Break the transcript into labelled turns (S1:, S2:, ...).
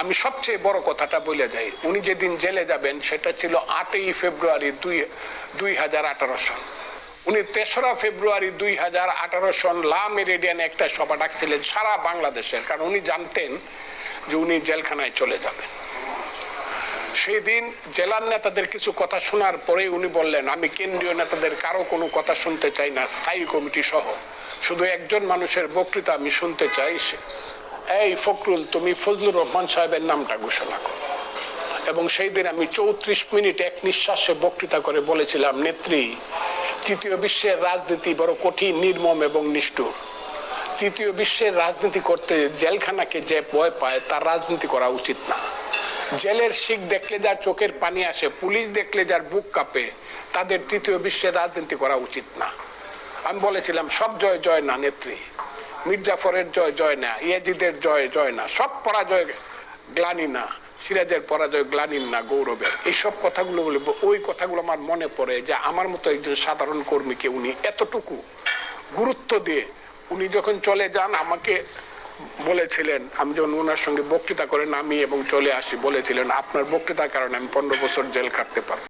S1: আমি সবচেয়ে বড় কথাটা বলে যাই, উনি যেদিন জেলে যাবেন, সেটা ছিল আটই ফেব্রুয়ারি দুই দুই হাজার আঠারো সন। উনি তেসরা ফেব্রুয়ারি দুই হাজার আঠারো সন লা মেরিডিয়ানে একটা সভা ডাকছিলেন সারা বাংলাদেশের, কারণ উনি জানতেন যে উনি জেলখানায় চলে যাবেন। সেই দিন জেলার নেতাদের কিছু কথা শোনার পরে উনি বললেন, আমি কেন্দ্রীয় নেতাদের কারও কোনো কথা শুনতে চাই না, স্থায়ী কমিটি সহ। শুধু একজন মানুষের বক্তৃতা আমি শুনতে চাই এই ফখরুল, তুমি ফজলুর রহমান সাহেবের নামটা ঘোষণা করো। এবং সেই দিন আমি চৌত্রিশ মিনিট এক নিঃশ্বাসে বক্তৃতা করে বলেছিলাম, নেত্রী, তৃতীয় বিশ্বের রাজনীতি বড় কঠিন, নির্মম এবং নিষ্ঠুর। তৃতীয় বিশ্বের রাজনীতি করতে জেলখানাকে যে ভয় পায়, তার রাজনীতি করা উচিত না। জেলের শিখ দেখলে যার চোখের পানি আসে, পুলিশ দেখলে যার বুক কাঁপে, তাদের তৃতীয় বিশ্বের রাজনীতি করা উচিত না। আমি বলেছিলাম, সব জয় জয় না, নেত্রী। মির্জাফরের জয় জয় না, ইয়াজিদের জয় জয় না, সব পরাজয় গ্লানি না, সিরাজের পরাজয় গ্লানির না, গৌরবের। এইসব কথাগুলো বলে ওই কথাগুলো আমার মনে পড়ে যে আমার মতো একজন সাধারণ কর্মীকে উনি এতটুকু গুরুত্ব দিয়ে উনি যখন চলে যান, আমাকে বলেছিলেন, আমি যখন ওনার সঙ্গে বক্তৃতা করে নামি এবং চলে আসি, বলেছিলেন, আপনার বক্তৃতার কারণে আমি পনেরো বছর জেল কাটতে পারব।